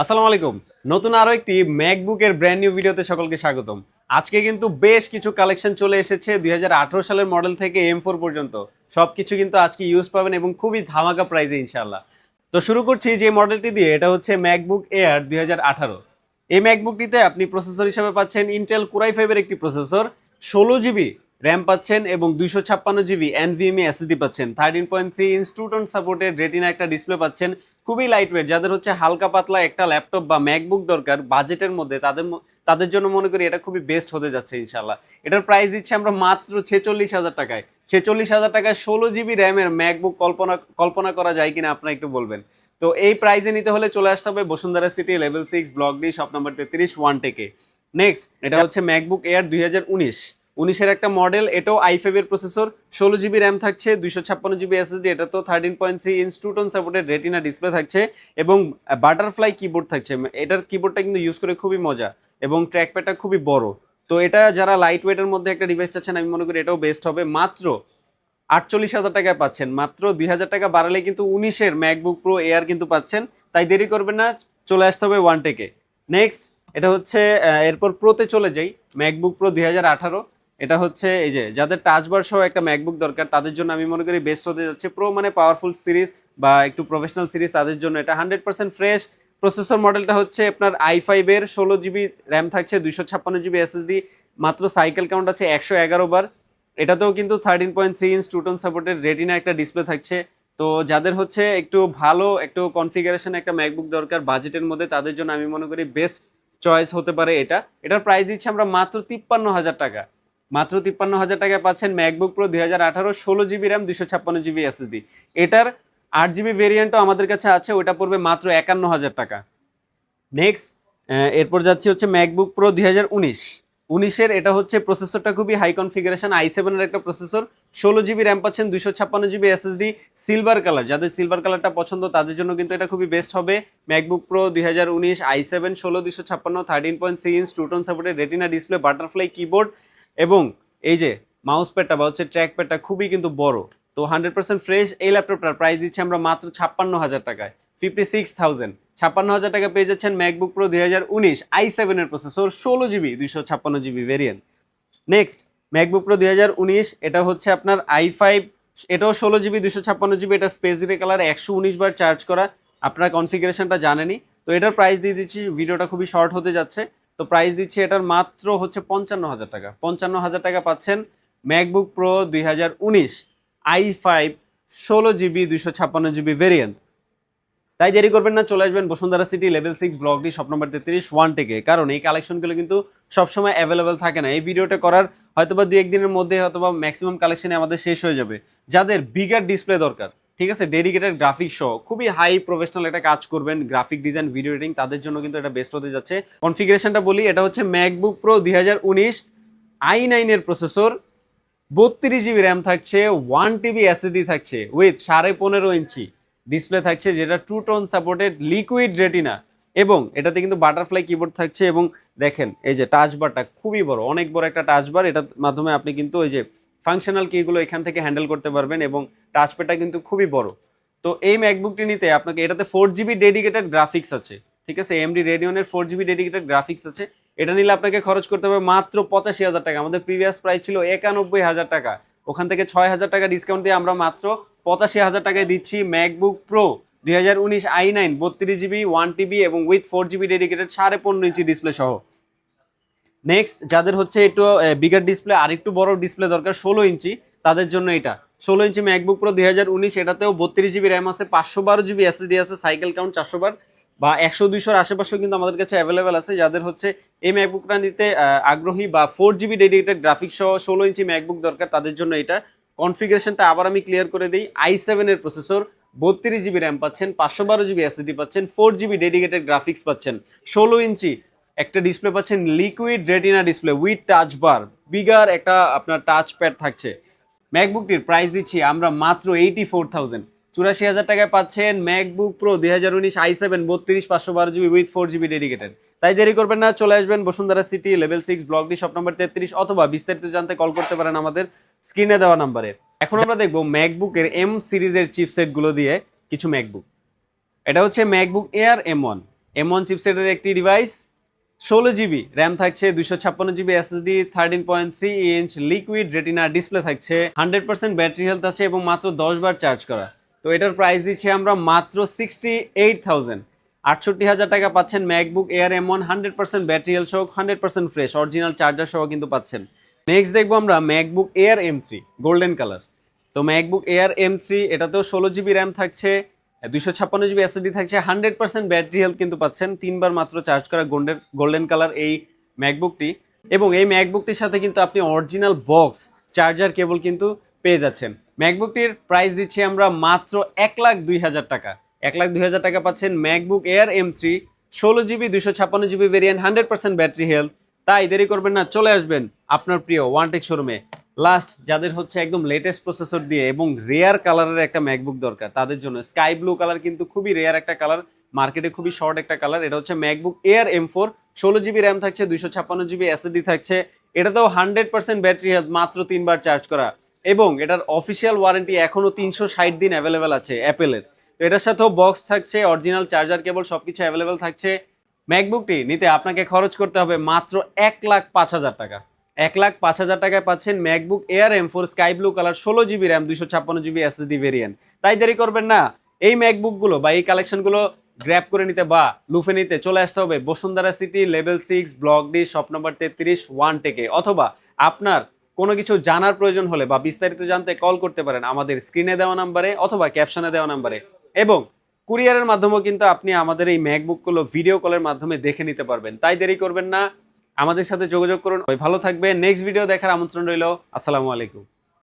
আসসালামু আলাইকুম। নতুন আরও একটি ম্যাকবুকের ব্র্যান্ড নিউ ভিডিওতে সকলকে স্বাগতম। আজকে কিন্তু বেশ কিছু কালেকশন চলে এসেছে দুই হাজার আঠারো সালের মডেল থেকে এম ফোর পর্যন্ত। সবকিছু কিন্তু আজকে ইউজ পাবেন এবং খুবই ধামাকা প্রাইসে ইনশাল্লাহ তো শুরু করছি যে মডেলটি দিয়ে, এটা হচ্ছে ম্যাকবুক এয়ার দুই হাজার আঠারো। এই ম্যাকবুকটিতে আপনি প্রসেসর হিসাবে পাচ্ছেন ইন্টেল কুরাই ফাইভের একটি প্রসেসর ষোলো জিবি র্যাম পাচ্ছেন এবং দুইশো ছাপ্পান্ন জিবি এনভিএমই এসএসডি পাচ্ছেন। Thirteen point three inch two tone supported retina একটা ডিসপ্লে পাচ্ছেন। খুবই লাইট ওয়েট যাদের হচ্ছে হালকা পাতলা একটা ল্যাপটপ বা ম্যাকবুক দরকার বাজেটের মধ্যে তাদের তাদের জন্য মনে করি এটা খুবই বেস্ট হতে যাচ্ছে ইনশাল্লাহ এটার প্রাইস দিচ্ছে আমরা মাত্র ছেচল্লিশ হাজার টাকায়। ছেচল্লিশ হাজার টাকায় ষোলো জিবি র্যামের ম্যাকবুক কল্পনা কল্পনা করা যায় কিনা আপনারা একটু বলবেন। তো এই প্রাইজে নিতে হলে চলে আসতে হবে Bashundhara city level six block D shop number তেত্রিশ ওয়ান টেকে নেক্সট এটা হচ্ছে ম্যাকবুক এয়ার দুই হাজার উনিশ। উনিশের একটা মডেল, এটাও আই ফাইভের প্রসেসর ষোলো জিবি র্যাম থাকছে, দুইশো ছাপ্পান্ন জিবি এসএসডি এটা তো thirteen point three inch two tone supported retina display থাকছে, এবং বাটারফ্লাই কিবোর্ড থাকছে এটার কিবোর্ডটা কিন্তু ইউজ করে খুবই মজা, এবং ট্র্যাকপ্যাডটা খুবই বড়। তো এটা যারা লাইট ওয়েটের মধ্যে একটা ডিভাইস চাচ্ছেন, আমি মনে করি এটাও বেস্ট হবে। মাত্র আটচল্লিশ হাজার টাকায় পাচ্ছেন, মাত্র দুই হাজার টাকা বাড়ালে কিন্তু উনিশের ম্যাকবুক প্রো এয়ার কিন্তু পাচ্ছেন, তাই দেরি করবেন না, চলে আসতে হবে ওয়ান টেকে নেক্সট এটা হচ্ছে এরপর প্রোতে চলে যাই ম্যাকবুক প্রো দুই হাজার আঠারো। এটা হচ্ছে এই যে যাদের টাচ বার সহ একটা ম্যাকবুক দরকার, তাদের জন্য আমি মনে করি বেস্ট হতে যাচ্ছে প্রো মানে পাওয়ারফুল সিরিজ বা একটু প্রফেশনাল সিরিজ তাদের জন্য এটা হান্ড্রেড পার্সেন্ট ফ্রেশ প্রসেসর মডেলটা হচ্ছে আপনার আই ফাইভের ষোলো জিবি র্যাম থাকছে, দুইশো ছাপ্পান্ন জিবি এসএসডি মাত্র সাইকেল কাউন্ট আছে একশো এগারো বার। এটাতেও কিন্তু thirteen point three inch true tone সাপোর্টের রেটিনা একটা ডিসপ্লে থাকছে। তো যাদের হচ্ছে একটু ভালো, একটু কনফিগারেশন একটা ম্যাকবুক দরকার বাজেটের মধ্যে, তাদের জন্য আমি মনে করি বেস্ট চয়েস হতে পারে এটা। এটার প্রাইস দিচ্ছে আমরা মাত্র তিপ্পান্ন হাজার টাকা। মাত্র তিপ্পান্ন হাজার টাকায় পাচ্ছেন ম্যাকবুক প্রো দুই হাজার আঠারো, ষোলো জিবি র্যাম দুশো ছাপ্পান্ন জিবি এসএসডি এটার আট জিবি ভেরিয়েন্টও আমাদের কাছে আছে ওটা পড়বে মাত্র একান্ন হাজার টাকা। নেক্সট এরপর যাচ্ছি হচ্ছে ম্যাকবুক প্রো দুই হাজার উনিশ। উনিশের এটা হচ্ছে প্রসেসরটা খুবই হাই কনফিগারেশন আই সেভেনের একটা প্রসেসর ষোলো জিবি র্যাম পাচ্ছেন দুশো ছাপ্পান্ন জিবি এসএসডি সিলভার কালার যাদের সিলভার কালারটা পছন্দ, তাদের জন্য কিন্তু এটা খুবই বেস্ট হবে। ম্যাকবুক প্রো দুই হাজার উনিশ আই সেভেন ষোলো দুশো ছাপ্পান্ন thirteen point three inch two tone supported retina display butterfly keyboard এবং এই যে মাউস প্যাডটা বা হচ্ছে ট্র্যাক প্যাডটা খুবই কিন্তু বড়। তো হান্ড্রেড পার্সেন্ট ফ্রেশ এই ল্যাপটপটার প্রাইস দিচ্ছি আমরা মাত্র ছাপ্পান্ন হাজার টাকায়। ফিফটি সিক্স থাউজেন্ড ছাপ্পান্ন হাজার টাকা পেয়ে যাচ্ছেন ম্যাকবুক প্রো দুই হাজার উনিশ আই সেভেনের প্রসেসর ষোলো জিবি দুইশো ছাপ্পান্ন GB variant next MacBook Pro দুই হাজার উনিশ, এটা হচ্ছে আপনার আই ফাইভ এটাও ষোলো জিবি দুশো ছাপ্পান্ন জিবি এটা স্পেস গ্রে কালার একশো উনিশ বার চার্জ করা। আপনার কনফিগারেশনটা জানেনই। তো এটার প্রাইস দিয়ে দিচ্ছি ভিডিওটা খুবই শর্ট হতে যাচ্ছে। তো প্রাইস দিচ্ছি এটার মাত্র হচ্ছে পঞ্চান্ন হাজার টাকা। পঞ্চান্ন হাজার টাকা পাচ্ছেন ম্যাকবুক প্রো দুই হাজার উনিশ আই ফাইভ ষোলো জিবি দুইশো ছাপ্পান্ন জিবি ভেরিয়েন্ট তাই দেরি করবেন না, চলে আসবেন Bashundhara city level six block D shop number তেত্রিশ ওয়ান থেকে। কারণ এই কালেকশনগুলো কিন্তু সবসময় অ্যাভেলেবেল থাকে না। এই ভিডিওটা করার হয়তোবা দু একদিনের মধ্যে হয়তোবা ম্যাক্সিমাম কালেকশনে আমাদের শেষ হয়ে যাবে। যাদের বিগার ডিসপ্লে দরকার ঠিক আছে ডেডিকেটেড গ্রাফিক সহ খুবই হাই প্রফেশনাল একটা কাজ করবেন গ্রাফিক ডিজাইন ভিডিও এডিটিং তাদের জন্য কিন্তু এটা বেস্ট হতে যাচ্ছে। কনফিগারেশনটা বলি, এটা হচ্ছে ম্যাকবুক প্রো দুই হাজার উনিশ আই নাইনের প্রসেসর বত্রিশ জিবি র্যাম থাকছে ওয়ান টিবি এসএসডি থাকছে উইথ সাড়ে পনেরো ইঞ্চি ডিসপ্লে থাকছে, যেটা two tone supported liquid retina এবং এটাতে কিন্তু বাটারফ্লাই কিবোর্ড থাকছে এবং দেখেন, এই যে টাচ বারটা খুবই বড়, অনেক বড় একটা টাচ বার এটার মাধ্যমে আপনি কিন্তু ওই যে ফাংশনাল কিগুলো এখান থেকে হ্যান্ডেল করতে পারবেন এবং টাচ প্যাডটা কিন্তু খুবই বড়। তো এই ম্যাকবুকটি নিতে আপনাকে এটাতে ফোর জিবি ডেডিকেটেড গ্রাফিক্স আছে, ঠিক আছে? এমডি রেডিওনের ফোর জিবি ডেডিকেটেড গ্রাফিক্স আছে। এটা নিলে আপনাকে খরচ করতে হবে মাত্র পঁচাশি হাজার টাকা। আমাদের প্রিভিয়াস প্রাইস ছিল একানব্বই হাজার টাকা। ওখান থেকে ছয় হাজার টাকা ডিসকাউন্ট দিয়ে আমরা মাত্র পঁচাশি হাজার টাকায় দিচ্ছি ম্যাকবুক প্রো দুই হাজার উনিশ আই নাইন বত্রিশ জিবি ওয়ান টিবি এবং উইথ ফোর জিবি ডেডিকেটেড সাড়ে পনেরো ইঞ্চি ডিসপ্লে সহ। নেক্সট যাদের হচ্ছে একটু বিগার ডিসপ্লে আর একটু বড় ডিসপ্লে দরকার, ষোলো ইঞ্চি, তাদের জন্য এটা। ষোলো ইঞ্চি ম্যাকবুক প্রো দুই হাজার উনিশ, এটাতেও বত্রিশ জিবি র্যাম আছে, পাঁচশো বারো জিবি এসএসডি আছে সাইকেল কাউন্ট চারশো বার, বা একশো দুইশোর আশেপাশেও কিন্তু আমাদের কাছে অ্যাভেলেবেল আছে, যাদের হচ্ছে এই ম্যাকবুকটা নিতে আগ্রহী, বা ফোর জিবি ডেডিকেটেড গ্রাফিক্স সহ ষোলো ইঞ্চি ম্যাকবুক দরকার, তাদের জন্য এটা। কনফিগারেশনটা আবার আমি ক্লিয়ার করে দিই আই সেভেনের প্রসেসর বত্রিশ জিবি র্যাম পাচ্ছেন, পাঁচশো বারো জিবি এসএসডি পাচ্ছেন ফোর জিবি ডেডিকেটেড গ্রাফিক্স পাচ্ছেন। ষোলো ইঞ্চি একটা ডিসপ্লে পাচ্ছেন liquid retina display with touch bar bigger একটা আপনার টাচ প্যাড থাকছে। ম্যাকবুকটির প্রাইস দিচ্ছি আমরা মাত্র এইটি ফোর থাউজেন্ড চুরাশি হাজার টাকায় পাচ্ছেন ম্যাকবুক প্রো দুই হাজার উনিশ আই সেভেন বত্রিশ, পাঁচশো বারো GB with four GB dedicated তাই দেরি করবেন না, চলে আসবেন Bashundhara city level six block D shop number তেত্রিশ, অথবা বিস্তারিত জানতে কল করতে পারেন আমাদের স্ক্রিনে দেওয়া নাম্বারে এখন আমরা দেখব ম্যাকবুকের এম সিরিজের চিপসেটগুলো দিয়ে কিছু ম্যাকবুক এটা হচ্ছে MacBook Air M one M one চিপসেটের একটি ডিভাইস ষোলো জিবি র্যাম থাকছে দুশো ছাপ্পান্ন GB SSD thirteen point three inch liquid retina display থাকছে হান্ড্রেড পার্সেন্ট ব্যাটারি হেলথ আছে এবং মাত্র দশ বার চার্জ করা। তো এটার প্রাইস দিচ্ছি আমরা মাত্র সিক্সটি এইট থাউজেন্ড আটষট্টি হাজার টাকা পাচ্ছেন MacBook Air M one hundred percent battery health সহ hundred percent fresh original charger সহ কিন্তু পাচ্ছেন। নেক্সট দেখব আমরা MacBook Air M three golden colour তো ম্যাকবুক এয়ার এম থ্রি এটাতেও ষোলো জিবি র্যাম থাকছে দুইশো ছাপ্পান্ন জিবি এসএসডি থাকছে, হান্ড্রেড পার্সেন্ট ব্যাটারি হেলথ কিন্তু পাচ্ছেন। তিনবার মাত্র চার্জ করা গোল্ডেন গোল্ডেন কালার এই ম্যাকবুকটি এবং এই ম্যাকবুকটির সাথে কিন্তু আপনি অরিজিনাল বক্স, চার্জার কেবল কিন্তু পেয়ে যাচ্ছেন। ম্যাকবুকটির প্রাইস দিচ্ছি আমরা মাত্র এক লাখ দুই হাজার টাকা। এক লাখ দুই হাজার টাকা পাচ্ছেন ম্যাকবুক এয়ার এম থ্রি ষোলো জিবি দুশো ছাপ্পান্ন GB variant hundred percent battery health. তাই দেরি করবেন না, চলে আসবেন আপনার প্রিয় ওয়ানটেক শোরুমে লাস্ট যাদের হচ্ছে একদম লেটেস্ট প্রসেসর দিয়ে এবং রেয়ার কালারের একটা ম্যাকবুক দরকার, তাদের জন্য স্কাই ব্লু কালার কিন্তু খুবই রেয়ার একটা কালার মার্কেটে খুবই শর্ট একটা কালার এটা হচ্ছে ম্যাকবুক এয়ার এম ফোর ষোলো জিবি র্যাম থাকছে, দুইশো ছাপ্পান্ন জিবি এসএসডি থাকছে, এটাতেও হান্ড্রেড পার্সেন্ট ব্যাটারি হেলথ মাত্র তিনবার চার্জ করা, এবং এটার অফিসিয়াল ওয়ারেন্টি এখনও তিনশো ষাট দিন অ্যাভেলেবেল আছে অ্যাপেলের। তো এটার সাথেও বক্স থাকছে অরিজিনাল চার্জার কেবল সব কিছু অ্যাভেলেবেল থাকছে। ম্যাকবুকটি নিতে আপনাকে খরচ করতে হবে মাত্র এক লাখ পাঁচ হাজার টাকা। এক লাখ পাঁচ হাজার টাকায় পাচ্ছেন MacBook Air M four sky blue colour ষোলো জিবি র্যাম দুশো ছাপ্পান্ন জিবি এসএসডি ভেরিয়েন্ট তাই দেরি করবেন না, এই ম্যাকবুকগুলো বা এই কালেকশনগুলো গ্র্যাপ করে নিতে বা লুফে নিতে চলে আসতে হবে Bashundhara city level six block D shop number তেত্রিশ ওয়ান টেকে অথবা আপনার কোনো কিছু জানার প্রয়োজন হলে বা বিস্তারিত জানতে কল করতে পারেন আমাদের স্ক্রিনে দেওয়া নাম্বারে অথবা ক্যাপশনে দেওয়া নাম্বারে এবং কুরিয়ারের মাধ্যমেও কিন্তু আপনি আমাদের এই ম্যাকবুকগুলো ভিডিও কলের মাধ্যমে দেখে নিতে পারবেন। তাই দেরি করবেন না আমাদের সাথে যোগাযোগ করুন। ভালো থাকবে নেক্সট ভিডিও দেখার আমন্ত্রণ রইল। আসসালামু আলাইকুম।